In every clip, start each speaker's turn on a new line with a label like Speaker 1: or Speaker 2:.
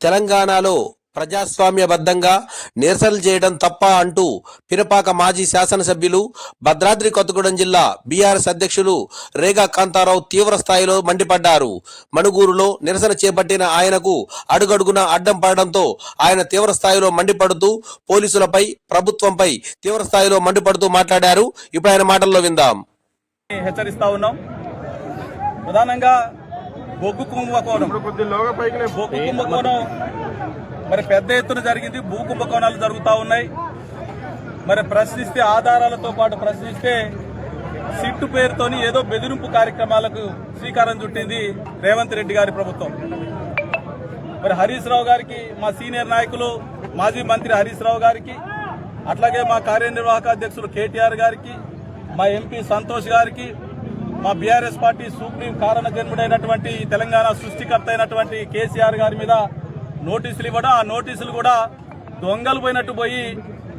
Speaker 1: తెలంగాణలో ప్రజాస్వామ్యబద్ధంగా నిరసనలు చేయడం తప్ప అంటూ పినపాక మాజీ శాసనసభ్యులు భద్రాద్రి కొత్తగూడెం జిల్లా బీఆర్ఎస్ అధ్యక్షులు రేగా కాంతారావు తీవ్ర స్థాయిలో మండిపడ్డారు. మణుగూరులో నిరసన చేపట్టిన ఆయనకు అడుగడుగున అడ్డం పడడంతో ఆయన తీవ్ర స్థాయిలో మండిపడుతూ పోలీసులపై ప్రభుత్వంపై తీవ్ర స్థాయిలో మండిపడుతూ మాట్లాడారు. ఇప్పుడు ఆయన మాటల్లో విందాం.
Speaker 2: హెచ్చరిస్తా ఉన్నాం. ప్రధానంగా బొగ్గు కుంభకోణం. బొగ్గు కుంభకోణం. మరి పెద్ద ఎత్తున జరిగింది. భూ కుంభకోణాలు జరుగుతూ ఉన్నాయి. మరి ప్రశ్నిస్తే ఆధారాలతో పాటు ప్రశ్నిస్తే సిట్టు పేరుతోని ఏదో బెదిరింపు కార్యక్రమాలకు శ్రీకారం చుట్టింది రేవంత్ రెడ్డి గారి ప్రభుత్వం. మరి హరీష్ రావు గారికి మా సీనియర్ నాయకులు మాజీ మంత్రి హరీష్ రావు గారికి అట్లాగే మా కార్యనిర్వాహక అధ్యక్షులు కేటీఆర్ గారికి మా ఎంపీ సంతోష్ గారికి మా బీఆర్ఎస్ పార్టీ సుప్రీం కారణ జన్ముడైనటువంటి తెలంగాణ సృష్టికర్త అయినటువంటి కేసీఆర్ గారి మీద నోటీసులు ఇవ్వడం ఆ నోటీసులు కూడా దొంగలు పోయినట్టు పోయి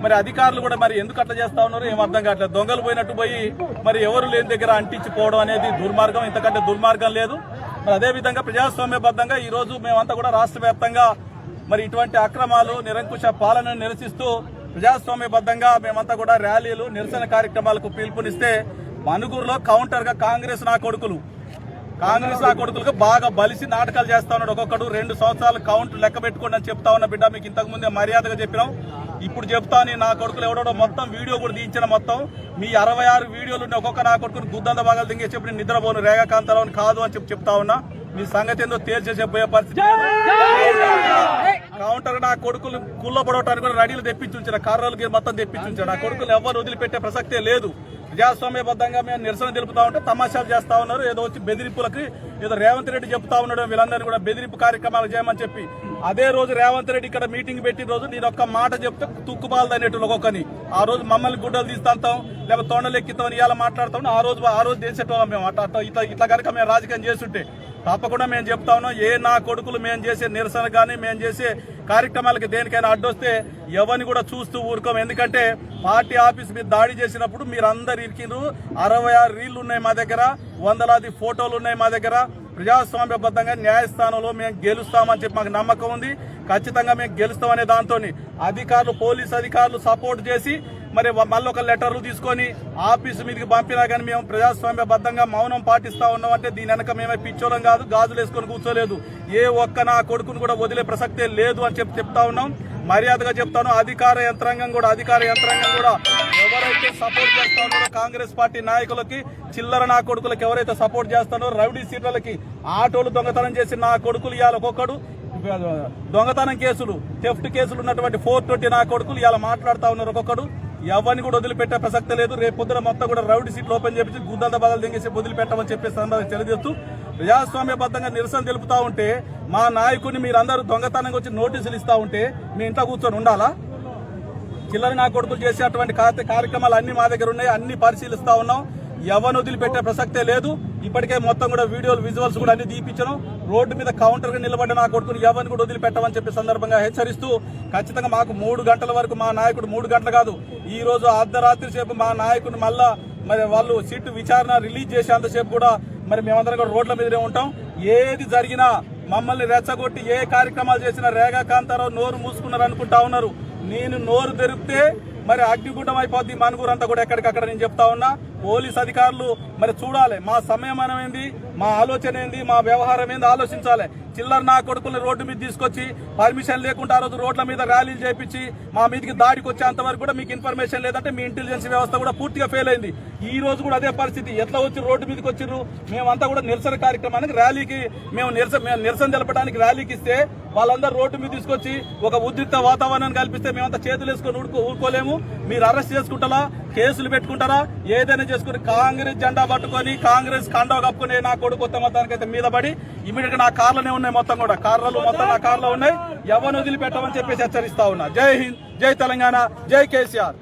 Speaker 2: మరి అధికారులు కూడా మరి ఎందుకు అట్లా చేస్తా ఉన్నారు? ఏం అర్థం కావట్లేదు. దొంగలు పోయినట్టు పోయి మరి ఎవరు లేని దగ్గర అంటించిపోవడం అనేది దుర్మార్గం. ఇంతకంటే దుర్మార్గం లేదు. మరి అదేవిధంగా ప్రజాస్వామ్యబద్ధంగా ఈ రోజు మేమంతా కూడా రాష్ట్ర వ్యాప్తంగా మరి ఇటువంటి అక్రమాలు నిరంకుశ పాలనను నిరసిస్తూ ప్రజాస్వామ్యబద్ధంగా మేమంతా కూడా ర్యాలీలు నిరసన కార్యక్రమాలకు పిలుపునిస్తే మనుగురులో కౌంటర్గా కాంగ్రెస్ నా కొడుకులు. కాంగ్రెస్ నా కొడుకులకు బాగా బలిసి నాటకాలు చేస్తా ఉన్నాడు ఒక్కొక్కడు. రెండు సంవత్సరాలు కౌంట్ లెక్క పెట్టుకోండి అని చెప్తా ఉన్న బిడ్డ మీకు ఇంతకు ముందే మర్యాదగా చెప్పినాం. ఇప్పుడు చెప్తాను నా కొడుకులు ఎవడో మొత్తం వీడియో కూడా దించిన మొత్తం. మీ అరవై ఆరు వీడియోలు ఉన్న ఒక్కొక్క నా కొడుకుని గుద్దంత భాగాలు దింగే చెప్పి నేను నిద్రపోను రేఖాకాంతారావు కాదు అని చెప్పి చెప్తా ఉన్నా. మీ సంగతి ఏందో తేల్చే చెప్పే పరిస్థితి కౌంటర్ నా కొడుకులు కుళ్ళ పడవటానికి కూడా రెడీలు తెప్పించి కర్రలు కర్రలకి మొత్తం తెప్పించుంచాడు నా కొడుకులు ఎవరు వదిలిపెట్టే ప్రసక్తే లేదు. ప్రజాస్వామ్యబద్ధంగా మేము నిరసన తెలుపుతా ఉంటే తమాషాలు చేస్తా ఉన్నారు. ఏదో వచ్చి బెదిరింపులకి ఏదో రేవంత్ రెడ్డి చెప్తా ఉన్నాడు వీళ్ళందరినీ కూడా బెదిరింపు కార్యక్రమాలు చేయమని చెప్పి. అదే రోజు రేవంత్ రెడ్డి ఇక్కడ మీటింగ్ పెట్టిన రోజు నేను ఒక్క మాట చెప్తే తుక్కుపాలు అనేటు ఒక్కొక్కని ఆ రోజు మమ్మల్ని గుడ్డలు తీస్తాంతాం లేకపోతే తొండలు ఎక్కిస్తాం ఇవాళ మాట్లాడతాం. ఆ రోజు ఆ రోజు చేసేటోళ్ళం మేము అట్లా అట్లా ఇట్లా ఇట్లా కనుక మేము రాజకీయం చేస్తుంటే తప్పకుండా మేము చెప్తా ఉన్నాం ఏ నా కొడుకులు మేము చేసే నిరసన కానీ మేము చేసే కార్యక్రమాలకి దేనికైనా అడ్డొస్తే ఎవరిని కూడా చూస్తూ ఊరుకోం ఎందుకంటే పార్టీ ఆఫీస్ మీద దాడి చేసినప్పుడు మీరందరు అందరు ఇరికిండ్రు. అరవై ఆరు రీళ్ళు ఉన్నాయి మా దగ్గర వందలాది ఫోటోలు ఉన్నాయి మా దగ్గర. ప్రజాస్వామ్యబద్ధంగా న్యాయస్థానంలో మేము గెలుస్తామని చెప్పి మాకు నమ్మకం ఉంది. ఖచ్చితంగా మేము గెలుస్తామనే దాంతో అధికారులు పోలీస్ అధికారులు సపోర్ట్ చేసి మరి మళ్ళీ ఒక లెటర్లు తీసుకొని ఆఫీసు మీదకి పంపినా కానీ మేము ప్రజాస్వామ్యబద్ధంగా మౌనం పాటిస్తా ఉన్నాం అంటే దీని వెనక మేమే పిచ్చోళం కాదు గాజులు వేసుకొని కూర్చోలేదు. ఏ ఒక్క నా కొడుకును కూడా వదిలే ప్రసక్తే లేదు అని చెప్పి చెప్తా ఉన్నాం. మర్యాదగా చెప్తాను అధికార యంత్రాంగం కూడా అధికార యంత్రాంగం కూడా ఎవరైతే సపోర్ట్ చేస్తా ఉన్నారో కాంగ్రెస్ పార్టీ నాయకులకి చిల్లర నా కొడుకులకి ఎవరైతే సపోర్ట్ చేస్తానో రౌడీ సీట్లకి ఆటోలు దొంగతనం చేసి నా కొడుకులు ఇవాళ ఒక్కొక్కడు దొంగతనం కేసులు థెఫ్ట్ కేసులు ఉన్నటువంటి ఫోర్ ట్వంటీ నా కొడుకులు ఇవాళ మాట్లాడుతా ఉన్నారు ఒక్కొక్కడు. ఎవరిని కూడా వదిలిపెట్టే ప్రసక్తి లేదు. రేపు పొద్దున మొత్తం కూడా రౌడీ సీట్లు ఓపెన్ చేపించి గుద్దంత బదులు దింగేసి వదిలిపెట్టమని చెప్పేసి సందర్భంగా తెలియజేస్తూ ప్రజాస్వామ్యబద్ధంగా నిరసన తెలుపుతా ఉంటే మా నాయకుడిని మీరందరూ దొంగతనంగా వచ్చి నోటీసులు ఇస్తా ఉంటే మీ ఇంట్లో కూర్చొని ఉండాలా? చిల్లర నా కొడుకులు చేసే అటువంటి కార్యక్రమాలు అన్ని మా దగ్గర ఉన్నాయి అన్ని పరిశీలిస్తా ఉన్నాం. ఎవరిని వదిలిపెట్టే ప్రసక్తే లేదు. ఇప్పటికే మొత్తం కూడా వీడియోలు విజువల్స్ కూడా అన్ని తీపించను రోడ్డు మీద కౌంటర్గా నిలబడిన నా కొడుకుని ఎవరిని కూడా వదిలిపెట్టమని చెప్పి సందర్భంగా హెచ్చరిస్తూ ఖచ్చితంగా మాకు మూడు గంటల వరకు మా నాయకుడు మూడు గంటలు కాదు ఈ రోజు అర్ధరాత్రి సేపు మా నాయకుడు మళ్ళా మరి వాళ్ళు సిట్ విచారణ రిలీజ్ చేసేంతసేపు కూడా మరి మేమందరం కూడా రోడ్ల మీదనే ఉంటాం. ఏది జరిగినా మమ్మల్ని రెచ్చగొట్టి ఏ కార్యక్రమాలు చేసినా రేగా కాంతారావు నోరు మూసుకున్నారు అనుకుంటా ఉన్నారు. నేను నోరు తెరిపితే మరి అగ్నిగుండం అయిపోద్ది మనుగురంతా కూడా ఎక్కడికక్కడ నేను చెప్తా ఉన్నా. పోలీస్ అధికారులు మరి చూడాలి. మా సమయం ఏంది మా ఆలోచన ఏంది? మా వ్యవహారం ఏంది? ఆలోచించాలి. చిల్లర నా కొడుకుల్ని రోడ్డు మీద తీసుకొచ్చి పర్మిషన్ లేకుండా ఆ రోజు రోడ్ల మీద ర్యాలీలు చేపించి మా మీదకి దాడికి వచ్చేంత వరకు కూడా మీకు ఇన్ఫర్మేషన్ లేదంటే మీ ఇంటెలిజెన్స్ వ్యవస్థ కూడా పూర్తిగా ఫెయిల్ అయింది. ఈ రోజు కూడా అదే పరిస్థితి. ఎట్లా వచ్చి రోడ్డు మీదకి వచ్చిర్రు? మేమంతా కూడా నిరసన కార్యక్రమానికి ర్యాలీకి మేము నిరసన మేము నిరసన తెలపడానికి ర్యాలీకి ఇస్తే వాళ్ళందరూ రోడ్డు మీద తీసుకొచ్చి ఒక ఉద్రిక్త వాతావరణాన్ని కల్పిస్తే మేమంతా చేతులు వేసుకొని ఊడుకో ఊరుకోలేము. మీరు అరెస్ట్ చేసుకుంటారా కేసులు పెట్టుకుంటారా? ఏదైనా చేసుకుని కాంగ్రెస్ జెండా పట్టుకొని కాంగ్రెస్ కండో కప్పుకుని నా కొడుకు కొత్త మొత్తానికి అయితే మీద పడి ఇమీడియట్గా నా కార్లనే ఉన్నాయి మొత్తం కూడా. కార్లలో మొత్తం నా కార్లో ఉన్నాయి. ఎవరిని వదిలిపెట్టమని చెప్పేసి హెచ్చరిస్తా ఉన్నా. జై హింద్ జై తెలంగాణ జై కేసీఆర్.